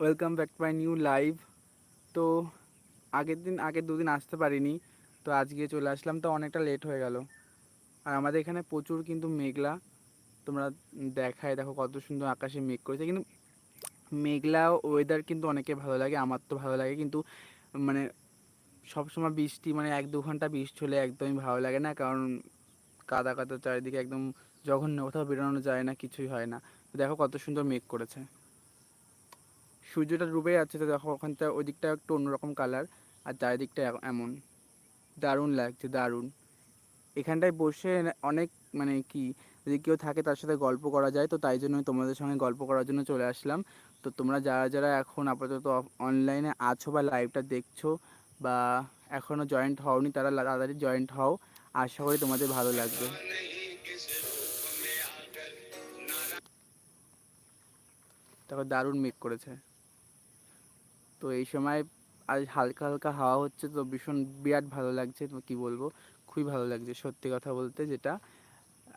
Welcome back my new live তো আগের দিন, আগের দুদিন আসতে পারিনি। তো আজকে চলে আসলাম, তো অনেকটা লেট হয়ে গেল। আর আমাদের এখানে প্রচুর কিন্তু মেঘলা। তোমরা দেখায় দেখো কত সুন্দর আকাশে মেঘ করেছে। কিন্তু মেঘলা ওয়েদার কিন্তু অনেকে ভালো লাগে, আমার তো ভালো লাগে। কিন্তু মানে সবসময় বৃষ্টি মানে এক দু ঘণ্টা বৃষ্টি হলে একদমই ভালো লাগে না। কারণ কাদা কাদা চারিদিকে একদম জঘন্য, কোথাও বেরোনো যায় না, কিছুই হয় না। দেখো কত সুন্দর মেঘ করেছে। সূর্যটা ডুবে যাচ্ছে তো দেখো ওখানটা ওই দিকটা একটু অন্যরকম কালার আর চারিদিকটা এমন। দারুণ লাগছে, দারুণ। এখানটায় বসে অনেক মানে কি, যদি কেউ থাকে তার সাথে গল্প করা যায়, তো তাই জন্য তোমাদের সঙ্গে গল্প করার জন্য চলে আসলাম। তো তোমরা যারা যারা এখন আপাতত অনলাইনে আছো বা লাইভটা দেখছ বা এখনও জয়েন্ট হওনি, তারা তাড়াতাড়ি জয়েন্ট হও। আশা করি তোমাদের ভালো লাগবে। দেখো দারুণ মেক করেছে। তো এই সময় আজ হালকা হালকা হাওয়া হচ্ছে, তো ভীষণ, বিরাট ভালো লাগছে, তো কী বলব? খুবই ভালো লাগছে, সত্যি কথা বলতে যেটা।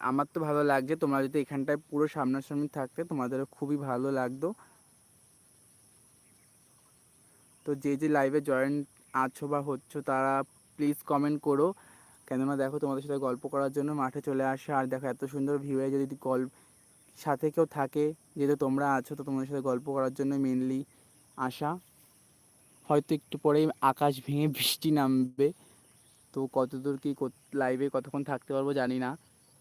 আমার তো ভালো লাগছে, তোমরা যদি এখানটায় পুরো সামনাসামনি থাকতে, তোমাদেরও খুবই ভালো লাগতো। তো যে যে লাইভে জয়েন আছো বা হচ্ছ, তারা প্লিজ কমেন্ট করো। কেননা দেখো, তোমাদের সাথে গল্প করার জন্য মাঠে চলে আসে, আর দেখো এত সুন্দর ভিউয়ে যদি গল্প সাথে কেউ থাকে, যেহেতু তোমরা আছো, তো তোমাদের সাথে গল্প করার জন্য মেনলি আসা। হয়তো একটু পরেই আকাশ ভেঙে বৃষ্টি নামবে। তো কতদূর কি লাইভে কতক্ষণ থাকতে পারব জানি না।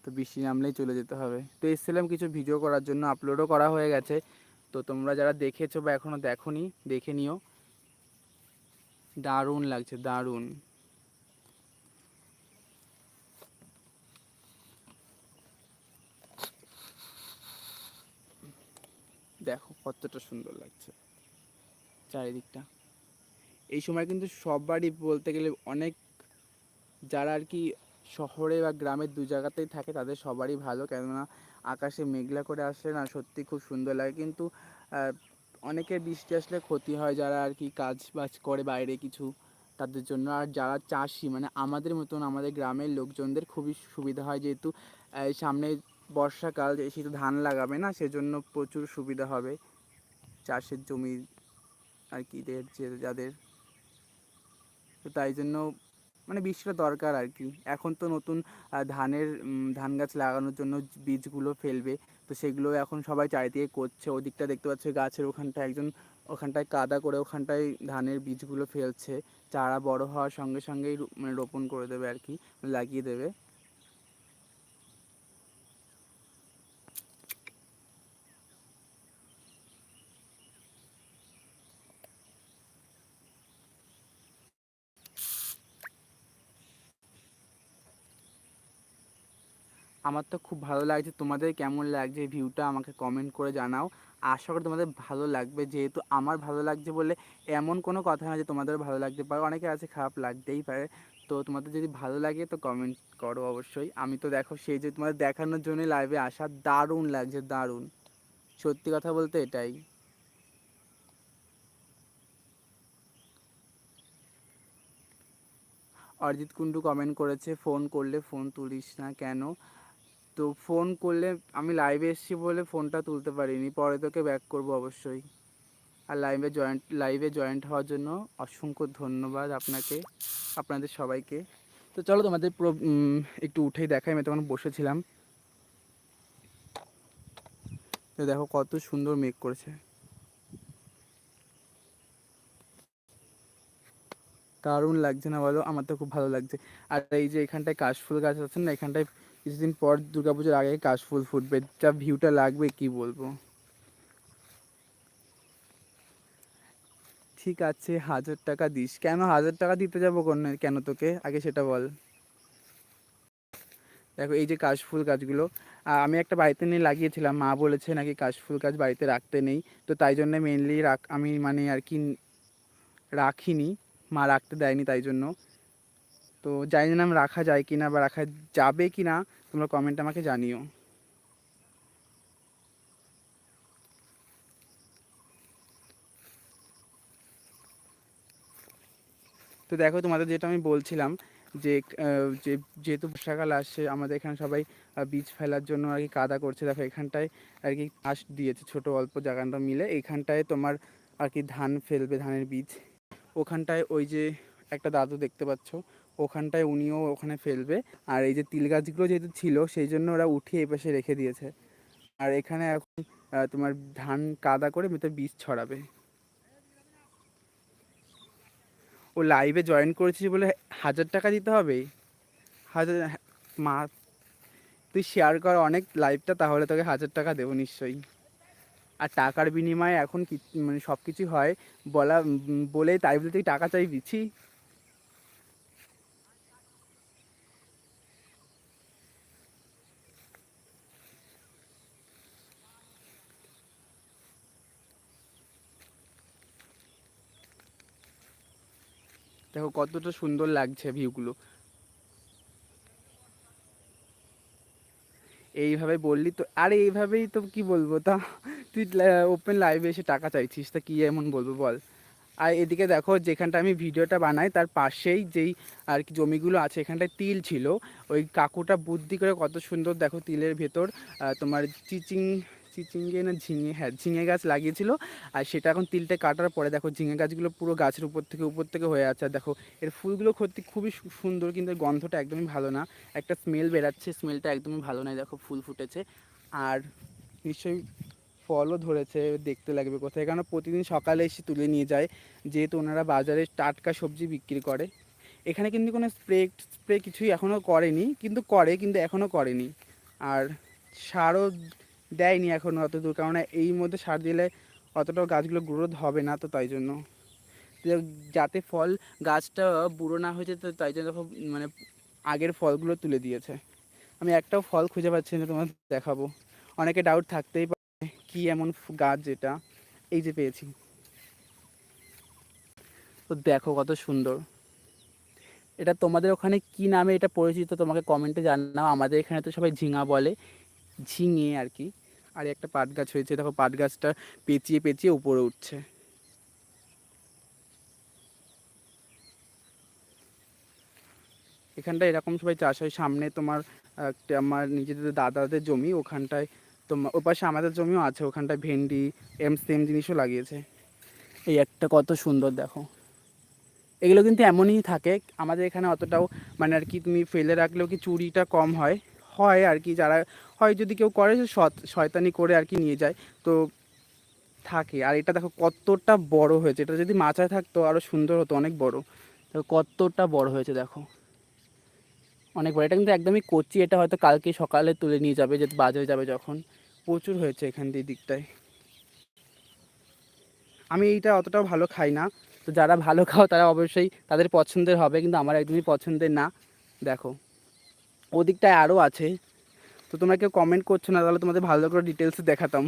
তো বৃষ্টি নামলেই চলে যেতে হবে। তো এসেছিলাম কিছু ভিডিও করার জন্য আপলোডও করা হয়ে গেছে। তো তোমরা যারা দেখেছ বা এখনও দেখোনি, দেখে নিও। দারুণ লাগছে, দারুণ। দেখো কতটা সুন্দর লাগছে। চারিদিকটা। এই সময় কিন্তু সব বাড়ি বলতে গেলে অনেক যারা আর কি শহরে বা গ্রামের দু জায়গাতেই থাকে, তাদের সবারই ভালো। কেননা আকাশে মেঘলা করে আসলে না সত্যি খুব সুন্দর লাগে। কিন্তু অনেকের বৃষ্টি আসলে ক্ষতি হয় যারা আর কি কাজ বাজ করে বাইরে কিছু, তাদের জন্য। আর যারা চাষি মানে আমাদের মতন আমাদের গ্রামের লোকজনদের খুবই সুবিধা হয় যেহেতু সামনে বর্ষাকাল, যে সেহেতু ধান লাগাবে না, সেজন্য প্রচুর সুবিধা হবে। চাষের জমি আর কি যাদের তো তাই জন্য মানে বৃষ্টিটা দরকার আর কি। এখন তো নতুন ধানের ধান গাছ লাগানোর জন্য বীজগুলো ফেলবে। তো সেগুলো এখন সবাই চারিদিকে করছে। ওদিকটা দেখতে পাচ্ছ গাছের ওখানটায় একজন ওখানটায় কাদা করে ওখানটায় ধানের বীজগুলো ফেলছে। চারা বড় হওয়ার সঙ্গে সঙ্গেই মানে রোপণ করে দেবে আর কি, লাগিয়ে দেবে। আমার তো খুব ভালো লাগছে। তোমাদের কেমন লাগছে ভিউটা আমাকে কমেন্ট করে জানাও। আশা করি তোমাদের ভালো লাগবে। যেহেতু আমার ভালো লাগছে বলে এমন কোনো কথা না যে তোমাদের ভালো লাগতে পারে। অনেকে আছে খারাপ লাগতেই পারে। তো তোমাদের যদি ভালো লাগে তো কমেন্ট করো অবশ্যই। আমি তো দেখো সেই যে তোমাদের দেখানোর জন্য লাইভে আসা দারুণ লাগছে, দারুণ। সত্যি কথা বলতে এটাই। অরিজিৎ কুন্ডু কমেন্ট করেছে, ফোন করলে ফোন তুলিস না কেন? তো ফোন করলে আমি লাইভে এসেছি বলে ফোনটা তুলতে পারিনি। পরে তোকে ব্যাক করব অবশ্যই। আর লাইভে জয়েন্ট লাইভে জয়েন্ট হওয়ার জন্য অসংখ্য ধন্যবাদ আপনাকে, আপনাদের সবাইকে। তো চলো তোমাদের পুরো একটু উঠেই দেখাই। আমি তখন বসেছিলাম তো দেখো কত সুন্দর মেঘ করেছে। দারুণ লাগছে না বলো? আমার তো খুব ভালো লাগছে। আর এই যে এখানটায় কাশফুল গাছ আছে না, এখানটায় কিছুদিন পর দুর্গাপুজোর আগে কাশফুল ফুটবে। যা ভিউটা লাগবে, কি বলব? ঠিক আছে, হাজার টাকা দিস। কেন হাজার টাকা দিতে যাব কোন কেন তোকে? আগে সেটা বল। দেখো, এই যে কাশফুল গাছগুলো আমি একটা বাড়িতে নিয়ে লাগিয়েছিলাম। মা বলেছে নাকি কাশফুল গাছ বাড়িতে রাখতে নেই। তো তাই জন্য মেনলি রাখ, আমি মানে আর কি রাখিনি। মা রাখতে দেয়নি তাই জন্য। তো জানি না রাখা যায় কি না বা রাখা যাবে কি না তোমরা কমেন্ট আমাকে জানিও। তো দেখো তোমাদের যেটা আমি বলছিলাম যে যেহেতু বর্ষাকাল আসছে, আমাদের এখানে সবাই বীজ ফেলার জন্য আর কি কাদা করছে। দেখো এখানটায় আর কি ঘাস দিয়েছে, ছোট অল্প জায়গাটা মিলে। এখানটায় তোমার আর কি ধান ফেলবে, ধানের বীজ। ওখানটায় ওই যে একটা দাদু দেখতে পাচ্ছ ওখানটায় উনিও ওখানে ফেলবে। আর এই যে তিল গাছগুলো যেহেতু ছিল, সেই জন্য ওরা উঠিয়ে এ পাশে রেখে দিয়েছে। আর এখানে এখন তোমার ধান কাদা করে ভেতর বীজ ছড়াবে। ও লাইভে জয়েন করেছিস বলে হাজার টাকা দিতে হবে? হাজার মা, তুই শেয়ার কর অনেক লাইভটা তাহলে তোকে হাজার টাকা দেবো নিশ্চয়ই। আর টাকার বিনিময়ে এখন মানে সব কিছুই হয়। বলা বলে তাই বলে তুই টাকা চাই দিচ্ছি কতটা সুন্দর লাগছে ভিউগুলো এইভাবে বললি তো, আরে এইভাবেই তো কি বলব তা, তুই ওপেন লাইভে এসে টাকা চাইছিস, তা কি এমন বলব বল। আর এদিকে দেখো যেখানটা আমি ভিডিওটা বানাই, তার পাশেই যেই আর কি জমিগুলো আছে, এখানটায় তিল ছিল। ওই কাকুটা বুদ্ধি করে কত সুন্দর দেখো তিলের ভেতর তোমার চিচিং চিচিঙ্গে না ঝিঙে হ্যাঁ ঝিঙে গাছ লাগিয়েছিল আর সেটা এখন তিলটা কাটার পরে দেখো ঝিঙে গাছগুলো পুরো গাছের উপর থেকে উপর থেকে হয়ে আছে। আর দেখো, এর ফুলগুলো সত্যি খুবই সুন্দর কিন্তু গন্ধটা একদমই ভালো না। একটা স্মেল বেরাচ্ছে স্মেলটা একদমই ভালো নয় দেখো ফুল ফুটেছে আর নিশ্চয়ই ফলও ধরেছে, দেখতে লাগবে কোথায়। কারণ প্রতিদিন সকালে এসে তুলে নিয়ে যায়, যেহেতু ওনারা বাজারে টাটকা সবজি বিক্রি করে। এখানে কিন্তু কোনো স্প্রে স্প্রে কিছুই এখনও করেনি, কিন্তু করে, কিন্তু এখনও করেনি। আর সারও দেয়নি এখনও অত দূর কারণ এই মধ্যে সার দিলে অতটাও গাছগুলো গ্রোথ হবে না তো তাই জন্য। যাতে ফল গাছটা বুড়ো না হয়েছে তো তাই জন্য মানে আগের ফলগুলো তুলে দিয়েছে। আমি একটাও ফল খুঁজে পাচ্ছি না তোমার দেখাবো। অনেকে ডাউট থাকতেই পারে কি এমন গাছ যেটা। এই যে পেয়েছি। তো দেখো কত সুন্দর। এটা তোমাদের ওখানে কি নামে এটা পরিচিত, তোমাকে কমেন্টে জানাও। আমাদের এখানে তো সবাই ঝিঙা বলে। ঝিঙে আর কি। আর একটা পাট গাছ হয়েছে, দেখো পাট গাছটা পেঁচিয়ে পেঁচিয়ে উপরে উঠছে। এখানটায় এরকম সবাই চাষ হয়, সামনে তোমার আমার নিজেদের দাদাদের জমি, ওখানটায় তোমার, ওপাশে আমাদের জমিও আছে, ওখানটায় ভেন্ডি, এম, সেম জিনিসও লাগিয়েছে। এই একটা কত সুন্দর দেখো। এগুলো কিন্তু এমনই থাকে, আমাদের এখানে অতটাও মানে আর কি তুমি ফেলে রাখলেও কি চুরিটা কম হয়? হয় আর কি, যারা হয় যদি কেউ করে শয়তানি করে আর কি নিয়ে যায়। তো থাকে। আর এটা দেখো কতটা বড় হয়েছে। এটা যদি মাচায় থাকতো আরও সুন্দর হতো, অনেক বড়। দেখো কতটা বড় হয়েছে দেখো। অনেক বড়। এটা কিন্তু একদমই কচি। এটা হয়তো কালকে সকালে তুলে নিয়ে যাবে, যে বাজারে যাবে যখন। প্রচুর হয়েছে এখান দিয়ে দিকটায়। আমি এইটা অতটাও ভালো খাই না। তো যারা ভালো খাও, তারা অবশ্যই তাদের পছন্দের হবে, কিন্তু আমার একদমই পছন্দের না। দেখো। ওদিকটায় আরও আছে। তো তোমরা কেউ কমেন্ট করছ না, তাহলে তোমাদের ভালো করে ডিটেলস দেখাতাম।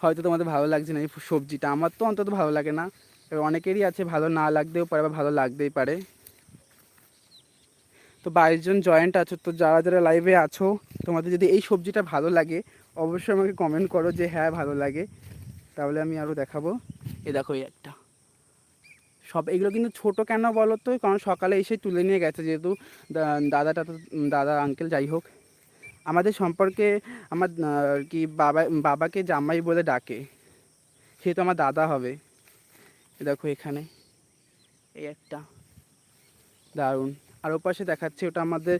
হয়তো তোমাদের ভালো লাগছে না এই সবজিটা, আমার তো অন্তত ভালো লাগে না। এবার অনেকেরই আছে ভালো না লাগতেও পারে বা ভালো লাগতেই পারে। তো বাইশ জন জয়েন্ট আছো, তো যারা যারা লাইভে আছো, তোমাদের যদি এই সবজিটা ভালো লাগে, অবশ্যই আমাকে কমেন্ট করো যে হ্যাঁ ভালো লাগে। তাহলে আমি আরও দেখাবো। এ দেখো এই একটা। সব এগুলো কিন্তু ছোট কেন বলো তো? কারণ সকালে এসে তুলে নিয়ে গেছে যেহেতু দাদাটা তো, দাদা আঙ্কেল যাই হোক। আমাদের সম্পর্কে আমার কি বাবা, বাবাকে জামাই বলে ডাকে। সেহেতু আমার দাদা হবে। দেখো এখানে। এই একটা। দারুণ। আর ওপাশে দেখাচ্ছে ওটা আমাদের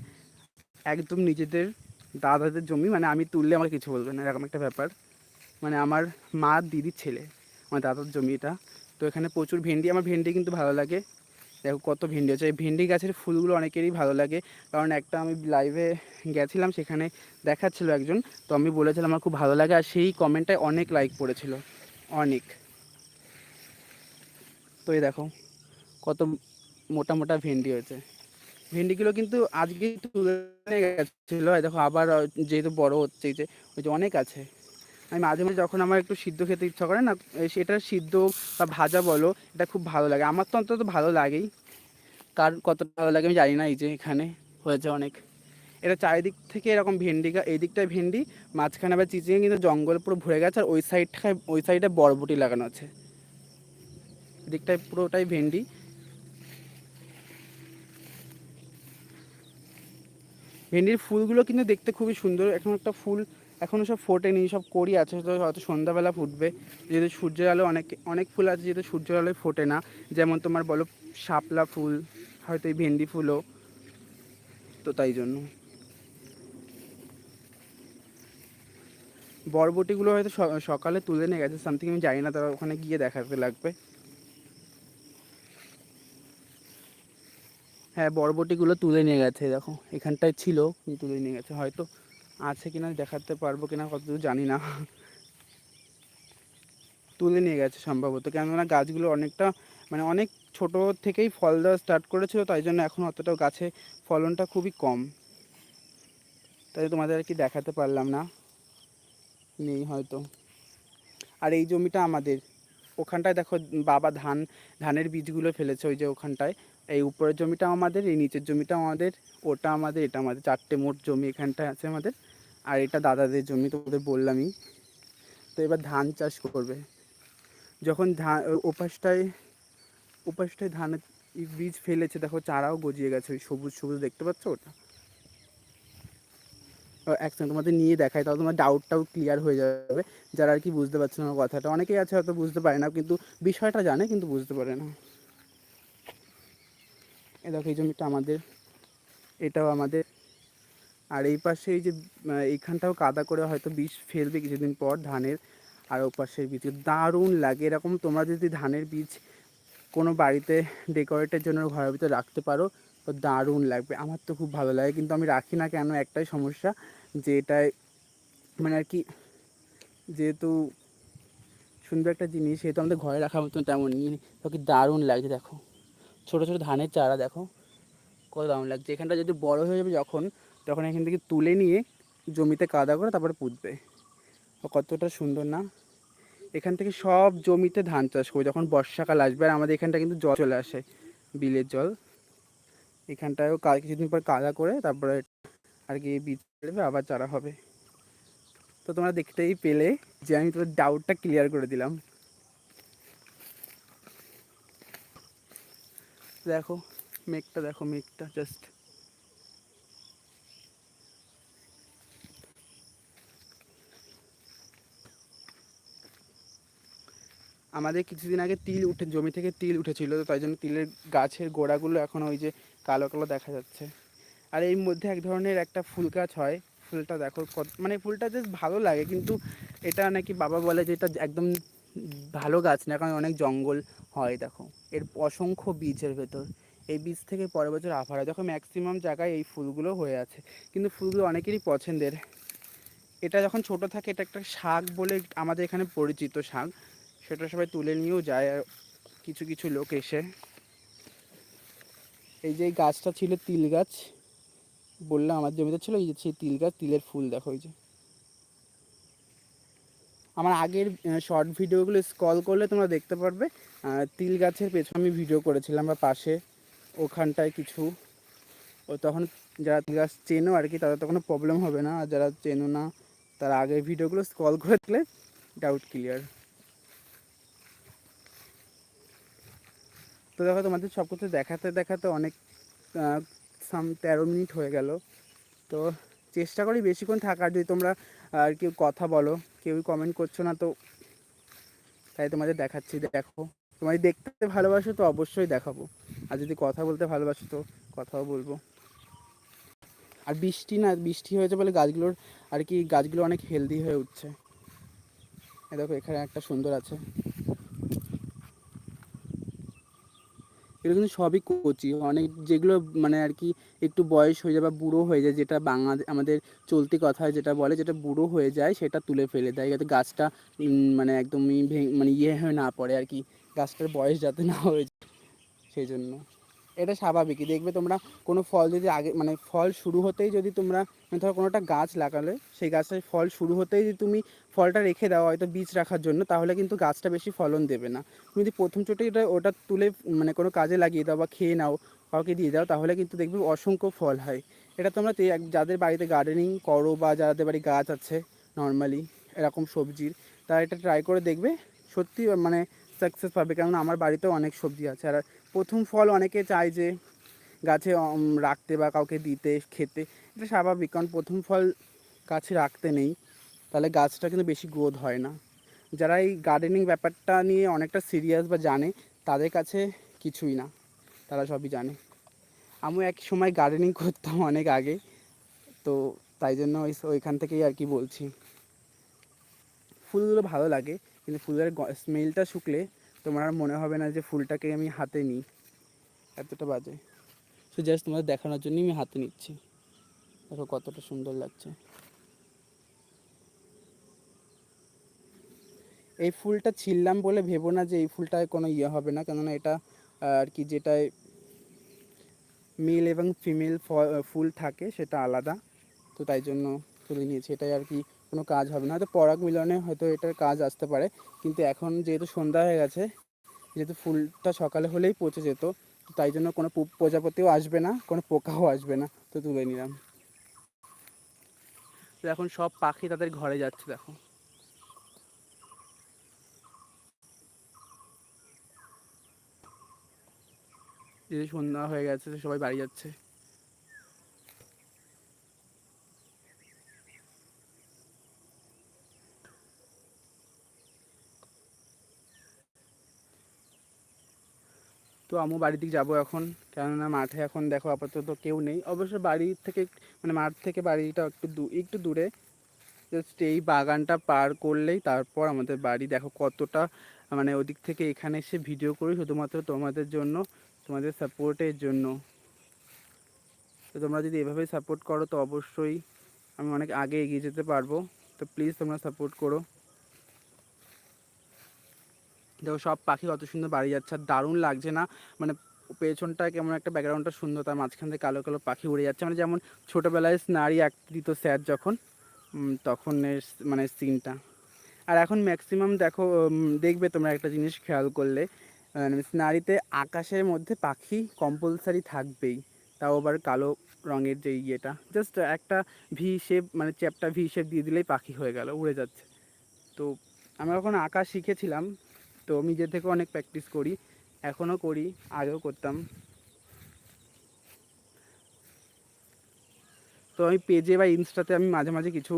একদম নিজেদের, দাদাদের জমি। মানে আমি তুললে আমার কিছু বলবে না, এরকম একটা ব্যাপার। মানে আমার মা দিদির ছেলে, আমার দাদার জমি এটা। তো এখানে প্রচুর ভেন্ডি, আমার ভেন্ডি কিন্তু ভালো লাগে। দেখো কত ভিন্ডি আছে। এই ভেন্ডি গাছের ফুলগুলো অনেকেরই ভালো লাগে। কারণ একটা আমি লাইভে গেছিলাম, সেখানে দেখাচ্ছিল একজন। তো আমি বলেছিলাম, আমার খুব ভালো লাগে। আর সেই কমেন্টটায় অনেক লাইক পড়েছিল। অনেক। তো এই দেখো, কত মোটা মোটা ভেন্ডি হয়েছে। ভেন্ডিগুলো কিন্তু আজকে তুলে গেছিল। দেখো, আবার যেহেতু বড় হচ্ছে যে, ওই যে অনেক আছে। আমি মাঝে মাঝে যখন আমার একটু সিদ্ধ খেতে ইচ্ছা করে না সেটা সিদ্ধ বা ভাজা বলো, এটা খুব ভালো লাগে। আমার তো অন্তত ভালো লাগেই। কার কতটা ভালো লাগে আমি জানি না, এই যে এখানে হয়েছে অনেক। এটা চারিদিক থেকে এরকম ভেন্ডি এই দিকটায় ভেন্ডি, মাঝখানে আবার চিচিঙে কিন্তু জঙ্গল পুরো ভরে গেছে, আর ওই সাইডটায়, ওই সাইডে বরবটি লাগানো আছে। এদিকটায় পুরোটাই ভেন্ডি। ভেন্ডির ফুলগুলো কিন্তু দেখতে খুবই সুন্দর। এখন একটা ফুল এখনও সব ফোটেনি সব করি আছে তো হয়তো সন্ধ্যাবেলা ফুটবে। যেহেতু সূর্যের আলো অনেক অনেক ফুল আছে, যেহেতু সূর্যের আলোয় ফোটে না। যেমন তোমার বলো শাপলা ফুল, হয়তো এই ভেন্ডি ফুলও। তো তাই জন্য। বরবটিগুলো হয়তো সকালে তুলে নিয়ে গেছে সামথিং আমি জানি না, তারা ওখানে গিয়ে দেখাতে লাগবে। হ্যাঁ বরবটিগুলো তুলে নিয়ে গেছে, দেখো। এখানটায় ছিল তুলে নিয়ে গেছে, হয়তো। আছে কিনা দেখাতে পারব কিনা কতদূর জানি না। তুলে নিয়ে গেছে সম্ভবত, কেননা গাছগুলো অনেকটা মানে অনেক ছোট থেকেই ফল দেওয়া স্টার্ট করেছিল, তাই জন্য এখন অতটাও গাছে ফলনটা খুবই কম। তাই তোমাদের আর কি দেখাতে পারলাম না, নেই হয়তো। আর এই জমিটা আমাদের ওখানটায় দেখো বাবা ধান, ধানের বীজগুলো ফেলেছে ওই যে ওখানটায়। এই উপরের জমিটা আমাদের, এই নিচের জমিটা আমাদের, ওটা আমাদের, এটা আমাদের, চারটে মোট জমি এখানটায় আছে আমাদের। আর এটা দাদাদের জমি, তোমাদের বললামই। তো এবার ধান চাষ করবে। যখন ধান, ওপাশটায় ওপাশটায় ধানের বীজ ফেলেছে, দেখো চারাও গজিয়ে গেছে, ওই সবুজ সবুজ দেখতে পাচ্ছ ওটা? এক সেকেন্ড তোমাদের নিয়ে দেখাই, তাহলে তোমার ডাউটটাও ক্লিয়ার হয়ে যাবে। যারা আর কি বুঝতে পারছে না কথাটা, অনেকেই আছে হয়তো বুঝতে পারে না, কিন্তু বিষয়টা জানে, কিন্তু বুঝতে পারে না। এ দেখো, এই জমিটা আমাদের, এটাও আমাদের। আর এই পাশে এই যে এইখানটাও কাদা করে হয়তো বীজ ফেলবে কিছুদিন পর ধানের, আর ও পাশের বীজ দারুণ লাগে, এরকম তোমরা যদি ধানের বীজ কোনো বাড়িতে ডেকোরেটের জন্য ঘরের ভিতরে রাখতে পারো তো দারুণ লাগবে। আমার তো খুব ভালো লাগে। কিন্তু আমি রাখি না কেন? একটাই সমস্যা যে এটায় মানে আর কি যেহেতু সুন্দর একটা জিনিস, সেহেতু আমাদের ঘরে রাখার মতন তেমনই তো কি দারুণ লাগছে, দেখো। ছোটো ছোটো ধানের চারা, দেখো। কত দারুণ লাগছে। এখানটা যদি বড় হয়ে যাবে যখন, তখন এখান থেকে তুলে নিয়ে জমিতে কাদা করে তারপরে পুঁতবে। কতটা সুন্দর না? এখান থেকে সব জমিতে ধান চাষ করবে। যখন বর্ষাকাল আসবে আর আমাদের এখানটা কিন্তু জল চলে আসে, বিলের জল। এখানটায়ও কাল কিছুদিন পর কাদা করে তারপরে আর কি বীজ দেবে, আবার চারা হবে। তো তোমরা দেখতেই পেলে যে আমি তোমার ডাউটটা ক্লিয়ার করে দিলাম। দেখো, মেঘটা দেখো মেঘটা জাস্ট আমাদের কিছুদিন আগে তিল উঠে, জমি থেকে তিল উঠেছিল, তো তাই জন্য তিলের গাছের গোড়াগুলো এখন ওই যে কালো কালো দেখা যাচ্ছে। আর এই মধ্যে এক ধরনের একটা ফুল গাছ হয়। ফুলটা দেখো কত মানে ফুলটা বেশ ভালো লাগে, কিন্তু এটা নাকি বাবা বলে যে এটা একদম ভালো গাছ না, কারণ অনেক জঙ্গল হয় দেখো। এর অসংখ্য বীজের ভেতর। এই বীজ থেকে পরের বছর আফার হয়। দেখো ম্যাক্সিমাম জায়গায় এই ফুলগুলো হয়ে আছে। কিন্তু ফুলগুলো অনেকেরই পছন্দের। এটা যখন ছোট থাকে, এটা একটা শাক বলে আমাদের এখানে পরিচিত শাক। সেটা সবাই তুলে নিয়েও যায়। আর কিছু কিছু লোক এসে এই যে গাছটা ছিল তিল গাছ, বললাম আমার জমিতে ছিল, এই যে সেই তিল গাছ, তিলের ফুল দেখো এই যে। আমার আগের শর্ট ভিডিওগুলো স্ক্রল করলে তোমরা দেখতে পারবে তিল গাছের পেছনে আমি ভিডিও করেছিলাম বা পাশে ওখানটায় কিছু। ও তখন যারা তিল গাছ চেনো আর কি, তাদের তো কোনো প্রবলেম হবে না, আর যারা চেনো না, তারা আগের ভিডিওগুলো স্ক্রল করে দেখলে ডাউট ক্লিয়ার তো দেখো, তোমাদের সব কিছু দেখাতে দেখাতে অনেক সাম তেরো মিনিট হয়ে গেল। তো চেষ্টা করি বেশিক্ষণ থাকার, যদি তোমরা আর কেউ কথা বলো কেউই কমেন্ট করছ না তো তাই তোমাদের দেখাচ্ছি, দেখো। তোমার দেখতে ভালোবাসো তো অবশ্যই দেখাবো। আর যদি কথা বলতে ভালোবাসো তো কথাও বলব। আর বৃষ্টি না, বৃষ্টি হয়েছে বলে গাছগুলোর আর কি, গাছগুলো অনেক হেলদি হয়ে উঠছে। দেখো, এখানে একটা সুন্দর আছে। এগুলো কিন্তু সবই কচি। অনেক যেগুলো মানে আর কি একটু বয়স হয়ে যায় বা বুড়ো হয়ে যায়, যেটা বাংলা আমাদের চলতি কথায় যেটা বলে, যেটা বুড়ো হয়ে যায় সেটা তুলে ফেলে দেয়। যাতে গাছটা মানে একদমই মানে ইয়ে হয়ে না পড়ে আর কি। গাছটার বয়স যাতে না হয়ে যায় সেই জন্য। এটা স্বাভাবিকই। দেখবে তোমরা কোনো ফল যদি আগে মানে ফল শুরু হতেই যদি তোমরা, ধরো কোনো একটা গাছ লাগালে, সেই গাছের ফল শুরু হতেই যদি তুমি ফলটা রেখে দাও হয়তো বীজ রাখার জন্য, তাহলে কিন্তু গাছটা বেশি ফলন দেবে না। তুমি যদি প্রথম চোটে এটা ওটা তুলে মানে কোনো কাজে লাগিয়ে দাও বা খেয়ে নাও, কাউকে দিয়ে দাও, তাহলে কিন্তু দেখবে অসংখ্য ফল হয়। এটা তোমরা যাদের বাড়িতে গার্ডেনিং করো বা যাদের বাড়ি গাছ আছে নর্মালি এরকম সবজির, তারা এটা ট্রাই করে দেখবে, সত্যি মানে সাকসেস পাবে। কারণ আমার বাড়িতেও অনেক সবজি আছে। আর প্রথম ফল অনেকে চায় যে গাছে রাখতে বা কাউকে দিতে, খেতে। এটা স্বাভাবিক, কারণ প্রথম ফল গাছে রাখতে নেই। তাহলে গাছটা কিন্তু বেশি গ্রোথ হয় না। যারা এই গার্ডেনিং ব্যাপারটা নিয়ে অনেকটা সিরিয়াস বা জানে, তাদের কাছে কিছুই না। তারা সবই জানে। আমিও এক সময় গার্ডেনিং করতাম অনেক আগে, তো তাই জন্য ওই ওইখান থেকেই আর কি বলছি। ফুলগুলো ভালো লাগে, কিন্তু ফুলের স্মেলটা শুকলে তোমার আর মনে হবে না যে ফুলটাকে আমি হাতে নিই। এতটা বাজে। সো জাস্ট তোমাদের দেখানোর জন্যই আমি হাতে নিচ্ছি। দেখো কতটা সুন্দর লাগছে। এই ফুলটা ছিললাম বলে ভেবো না যে এই ফুলটায় কোনো ইয়ে হবে না। কেননা এটা আর কি যেটায় মেল এবং ফিমেল ফুল থাকে সেটা আলাদা। তো তাই জন্য তুলে নিয়েছি। এটাই আর কি কোনো কাজ হবে না। হয়তো পরাগ মিলনে হয়তো এটার কাজ আসতে পারে। কিন্তু এখন যেহেতু সন্ধ্যা হয়ে গেছে, যেহেতু ফুলটা সকালে হলেই পচে যেত তাই জন্য কোনো প্রজাপতিও আসবে না, কোনো পোকাও আসবে না। তো তুলে নিলাম। তো এখন সব পাখি তাদের ঘরে যাচ্ছে দেখো। যেহেতু সন্ধ্যা হয়ে গেছে সবাই বাড়ি যাচ্ছে। তো আমু বাড়ির দিকে যাব এখন, কেননা মাঠে এখন দেখো আপাতত কেউ নেই। অবশ্য বাড়ি থেকে মানে মাঠ থেকে বাড়িটা একটু দূ, একটু দূরে। জাস্ট এই বাগানটা পার করলেই তারপর আমাদের বাড়ি। দেখো কতটা মানে ওদিক থেকে এখানে এসে ভিডিও করি শুধুমাত্র তোমাদের জন্য। তোমাদের সাপোর্টের জন্য। তো তোমরা যদি এভাবেই সাপোর্ট করো, তো অবশ্যই আমি অনেক আগে এগিয়ে যেতে পারব। তো প্লিজ তোমরা সাপোর্ট করো। দেখো, সব পাখি কত সুন্দর বাড়ি যাচ্ছে। আর দারুণ লাগছে না? মানে পেছনটা কেমন একটা ব্যাকগ্রাউন্ডটা সুন্দর, তার মাঝখান থেকে কালো কালো পাখি উড়ে যাচ্ছে। মানে যেমন ছোটোবেলায় নারী এক দিত স্যার যখন তখন মানে সিনটা আর এখন ম্যাক্সিমাম দেখো দেখবে তোমরা একটা জিনিস খেয়াল করলে। নারীতে আকাশের মধ্যে পাখি কম্পালসারি থাকবেই। তাও আবার কালো রঙের যে ইয়েটা। জাস্ট একটা ভি শেপ মানে চ্যাপটা ভি শেপ দিয়ে দিলেই পাখি হয়ে গেল, উড়ে যাচ্ছে। তো আমি যখন আঁকা শিখেছিলাম, তো নিজে থেকে অনেক প্র্যাকটিস করি, এখনও করি, আগেও করতাম। তো আমি পেজে বা ইনস্টাতে আমি মাঝে মাঝে কিছু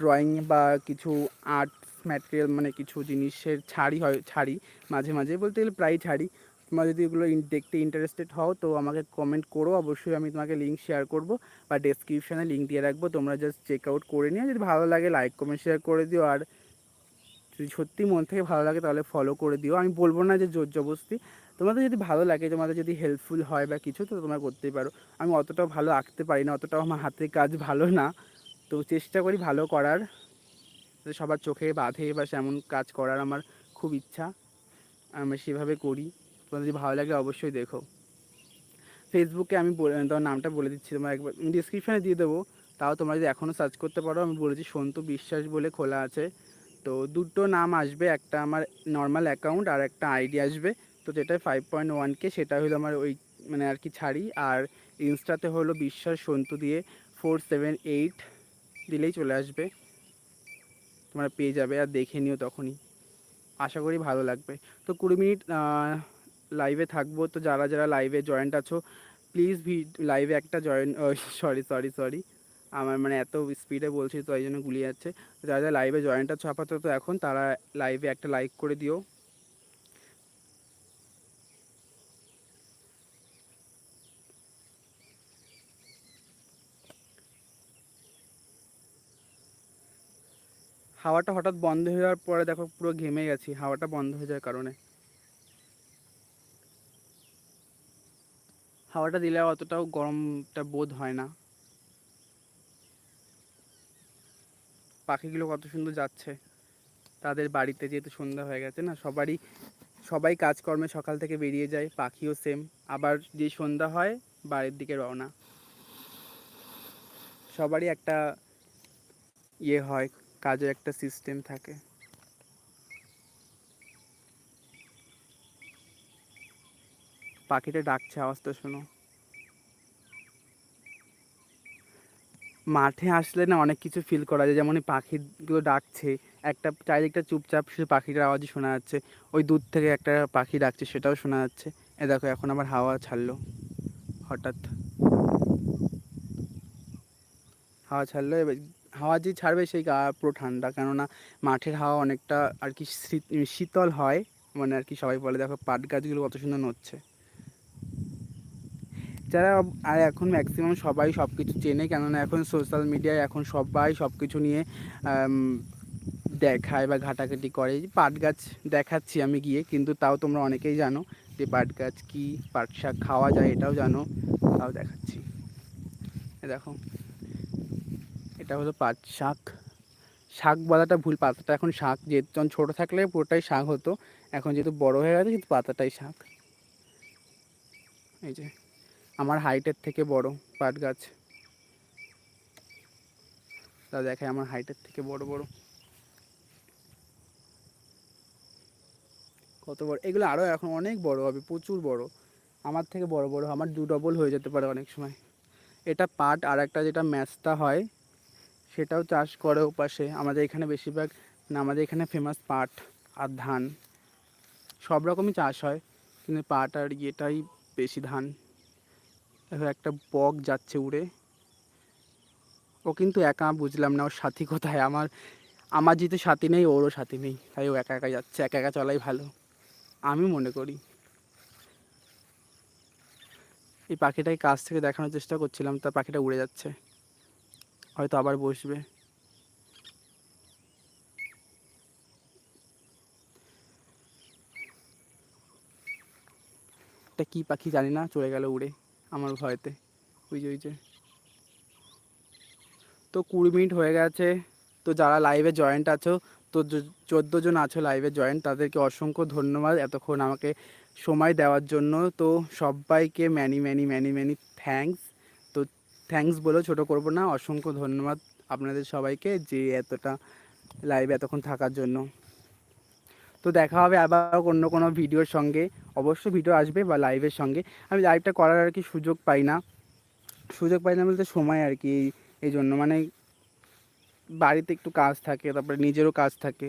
ড্রয়িং বা কিছু আর্ট ম্যাটেরিয়াল মানে কিছু জিনিসের ছাড়ি হয়, ছাড়ি, মাঝে মাঝে বলতে গেলে প্রায় ছাড়ি। তোমরা যদি এগুলো দেখতে ইন্টারেস্টেড হও, তো আমাকে কমেন্ট করো, অবশ্যই আমি তোমাকে লিঙ্ক শেয়ার করব বা ডেসক্রিপশানে লিঙ্ক দিয়ে রাখব। তোমরা জাস্ট চেক আউট করে নিও। যদি ভালো লাগে লাইক কমেন্ট শেয়ার করে দিও। আর যদি সত্যি মন থেকে ভালো লাগে, তাহলে ফলো করে দিও। আমি বলব না যে জোর জবস্তি তোমাদের যদি ভালো লাগে, তোমাদের যদি হেল্পফুল হয় বা কিছু, তো তোমরা করতেই পারো। আমি অতটাও ভালো আঁকতে পারি না, অতটাও আমার হাতের কাজ ভালো না। তো চেষ্টা করি ভালো করার। সবার চোখে বাঁধে বা সেমন কাজ করার আমার খুব ইচ্ছা। আমি সেভাবে করি। তোমাদের যদি ভালো লাগে অবশ্যই দেখো। ফেসবুকে আমি তোমার নামটা বলে দিচ্ছি তোমার একবার। ডিসক্রিপশানে দিয়ে দেবো। তাও তোমরা যদি এখনও সার্চ করতে পারো, আমি বলেছি সন্তু বিশ্বাস বলে খোলা আছে। তো দুটো নাম আসবে, একটা আমার নর্মাল অ্যাকাউন্ট আর একটা আইডি আসবে। তো যেটা ফাইভ পয়েন্ট ওয়ানকে সেটা হলো আমার ওই মানে আর কি ছাড়ি। আর ইনস্টাতে হলো বিশ্বাস সন্তু দিয়ে ফোর সেভেন এইট দিলেই চলে আসবে। তোমরা পেয়ে যাবে আর দেখে নিও তখনই। আশা করি ভালো লাগবে। তো কুড়ি মিনিট লাইভে থাকব। তো যারা যারা লাইভে জয়েন্ট আছো প্লিজ লাইভে একটা জয়েন সরি সরি সরি আমার মানে এত স্পিডে বলছি, তো এই জন্য গুলিয়ে যাচ্ছে। যারা যারা লাইভে জয়েন্ট আছো আপাতত এখন, তারা লাইভে একটা লাইক করে দিও। হাওয়াটা হঠাৎ বন্ধ হয়ে যাওয়ার পরে দেখো পুরো ঘেমে গেছি, হাওয়াটা বন্ধ হয়ে যাওয়ার কারণে। হাওয়াটা দিলে অতটাও গরমটা বোধ হয় না। পাখিগুলো কত সুন্দর যাচ্ছে। তাদের বাড়িতে যেহেতু সন্ধ্যা হয়ে গেছে না, সবারই, সবাই কাজকর্মে সকাল থেকে বেরিয়ে যায়, পাখিও সেম আবার যে সন্ধ্যা হয়, বাড়ির দিকে রওনা। সবারই একটা ইয়ে হয় কাজের একটা সিস্টেম থাকে। পাখিটা ডাকছে আওয়াজটা শোনো। মাঠে আসলে না অনেক কিছু ফিল করা যায় যেমন পাখিগুলো ডাকছে, একটা চারিদিকটা চুপচাপ শুধু পাখিটার আওয়াজই শোনা যাচ্ছে, ওই দূর থেকে একটা পাখি ডাকছে সেটাও শোনা যাচ্ছে। এ দেখো, এখন আবার হাওয়া ছাড়লো, হঠাৎ। হাওয়া ছাড়লো, এবার হাওয়া যে ছাড়বে সেই গা পুরো ঠান্ডা। কেননা মাঠের হাওয়া অনেকটা আর কি শীত- শীতল হয় মানে আর কি সবাই বলে, দেখো পাট গাছগুলো কত সুন্দর নড়ছে। যারা আর এখন ম্যাক্সিমাম সবাই সব কিছু চেনে, কেননা এখন সোশ্যাল মিডিয়ায় এখন সবাই সব কিছু নিয়ে দেখায় বা ঘাটাঘাটি করে। পাট গাছ দেখাচ্ছি আমি গিয়ে, কিন্তু তাও তোমরা অনেকেই জানো যে পাট গাছ কী, পাট শাক খাওয়া যায় এটাও জানো, তাও দেখাচ্ছি। দেখো। এটা হলো পাট শাক। শাক বলাটা ভুল, পাতাটা এখন শাক। যেহেতু যখন ছোটো থাকলে পুরোটাই শাক হতো, এখন যেহেতু বড় হয়ে গেছে কিন্তু পাতাটাই শাক। এই যে, আমার হাইটের থেকে বড় পাট গাছ। তা দেখায় আমার হাইটের থেকে বড় বড়। কত বড়? এগুলো আরও এখন অনেক বড় হবে, প্রচুর বড়। আমার থেকে বড় বড়, আমার দু ডবল হয়ে যেতে পারে অনেক সময়। এটা পাট আর একটা যেটা ম্যাচটা হয় সেটাও চাষ করে ওপাশে। আমাদের এখানে বেশিরভাগ মানে আমাদের এখানে ফেমাস পাট আর ধান, সব রকমই চাষ হয়। কিন্তু পাট আর ইয়েটাই বেশি ধান। একটা বক যাচ্ছে উড়ে। ও কিন্তু একা, বুঝলাম না ওর সাথী কোথায়। আমার আমার যেহেতু সাথী নেই, ওরও সাথী নেই। তাই ও একা একা যাচ্ছে, একা একা চলাই ভালো। আমি মনে করি। এই পাখিটাকে কাছ থেকে দেখানোর চেষ্টা করছিলাম, তা পাখিটা উড়ে যাচ্ছে। হয়তো আবার বসবে। একটা কী পাখি জানি না চলে গেল উড়ে আমার ভয়তে। ওই যে তো কুড়ি মিনিট হয়ে গেছে, তো যারা লাইভে জয়েন্ট আছো, তো চোদ্দ জন আছো লাইভে জয়েন্ট তাদেরকে অসংখ্য ধন্যবাদ এতক্ষণ আমাকে সময় দেওয়ার জন্য। তো সবাইকে many many many many thanks তো থ্যাঙ্কস বলেও ছোটো করব না। অসংখ্য ধন্যবাদ আপনাদের সবাইকে যে এতটা লাইভে এতক্ষণ থাকার জন্য। তো দেখা হবে আবার অন্য কোনো ভিডিওর সঙ্গে। অবশ্যই ভিডিও আসবে বা লাইভের সঙ্গে। আমি লাইভটা করার আর কি সুযোগ পাই না। সুযোগ পাই না বলতে সময় আর কি এই জন্য। মানে বাড়িতে একটু কাজ থাকে, তারপরে নিজেরও কাজ থাকে।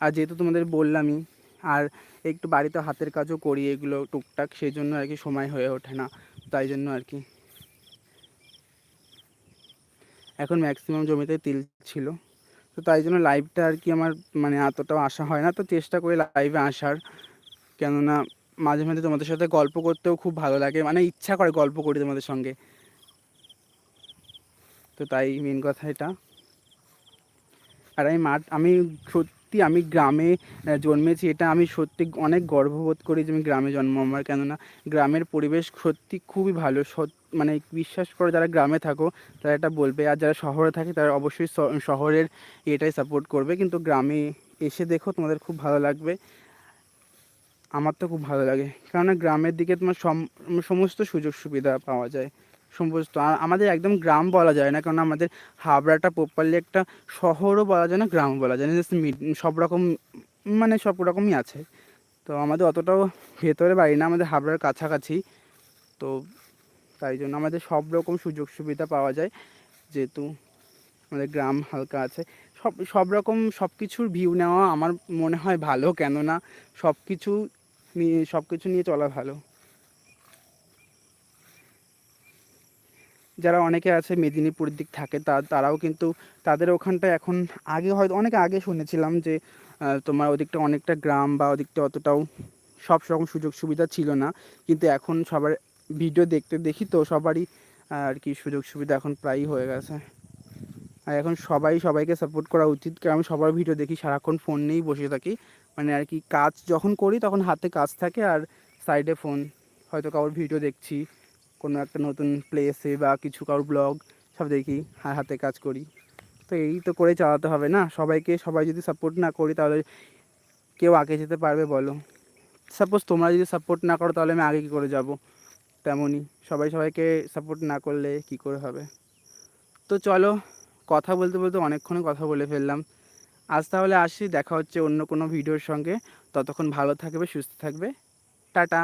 আর যেহেতু তোমাদের বললামই, আর একটু বাড়িতে হাতের কাজও করি এগুলো টুকটাক, সেই জন্য আর কি সময় হয়ে ওঠে না। তাই জন্য আর কি। এখন ম্যাক্সিমাম জমিতে তিল ছিল। তো তাই জন্য লাইভটা আর কি আমার মানে এতটাও আসা হয় না। তো চেষ্টা করি লাইভে আসার। কেননা মাঝে মাঝে তোমাদের সাথে গল্প করতেও খুব ভালো লাগে। মানে ইচ্ছা করে গল্প করি তোমাদের সঙ্গে। তো তাই মেন কথা এটা। আর আমি মাঠ, আমি সত্যি আমি গ্রামে জন্মেছি। এটা আমি সত্যি অনেক গর্ববোধ করি যে আমি গ্রামে জন্ম আমার। কেননা গ্রামের পরিবেশ সত্যি খুবই ভালো। মানে বিশ্বাস করে, যারা গ্রামে থাকো, তারা এটা বলবে। আর যারা শহরে থাকে, তারা অবশ্যই শহরের এটাই সাপোর্ট করবে। কিন্তু গ্রামে এসে দেখো, তোমাদের খুব ভালো লাগবে। আমার তো খুব ভালো লাগে। কেননা গ্রামের দিকে তোমার সম- সমস্ত সুযোগ সুবিধা পাওয়া যায়। সমস্ত আমাদের একদম গ্রাম বলা যায় না কারণ আমাদের হাবড়াটা প্রপারলি একটা শহরও বলা যায় না, গ্রামও বলা যায় না জাস্ট সব রকম মানে সব রকমই আছে। তো আমাদের অতটাও ভেতরে বাড়ি না, আমাদের হাবড়ার কাছাকাছি। তো তাই জন্য আমাদের সব রকম সুযোগ সুবিধা পাওয়া যায়, যেহেতু আমাদের গ্রাম হালকা আছে। সব সব রকম সব কিছুর ভিউ নেওয়া আমার মনে হয় ভালো, কেননা সব কিছু নিয়ে, সব কিছু নিয়ে চলা ভালো। যারা অনেকে আছে মেদিনীপুরের দিক থাকে, তা, তারাও কিন্তু তাদের ওখানটায় এখন আগে হয়তো, অনেক আগে শুনেছিলাম যে তোমার ওদিকটা অনেকটা গ্রাম বা ওদিকটা অতটাও সব রকম সুযোগ সুবিধা ছিল না। কিন্তু এখন সবার ভিডিও দেখতে দেখি তো সবারই আর কি সুযোগ সুবিধা এখন প্রায়ই হয়ে গেছে। আর এখন সবাই সবাইকে সাপোর্ট করা উচিত, কারণ আমি সবার ভিডিও দেখি, সারাক্ষণ ফোন নিয়েই বসে থাকি। মানে আর কি কাজ যখন করি তখন হাতে কাজ থাকে, আর সাইডে ফোন হয়তো কারোর ভিডিও দেখছি। কোনো একটা নতুন প্লেসে বা কিছু কারোর ব্লগ সব দেখি আর হাতে কাজ করি। তো এই তো করে চালাতে হবে না? সবাইকে, সবাই যদি সাপোর্ট না করি তাহলে কেউ আগে যেতে পারবে বলো? সাপোজ তোমরা যদি সাপোর্ট না করো তাহলে আমি আগে কী করে যাব? তেমনই, সবাই সবাইকে সাপোর্ট না করলে কি করে হবে? তো চলো, কথা বলতে বলতে অনেকক্ষণ কথা বলে ফেললাম। আজ তাহলে আসি, দেখা হচ্ছে অন্য কোনো ভিডিওর সঙ্গে। ততক্ষণ ভালো থাকবে, সুস্থ থাকবে। টাটা!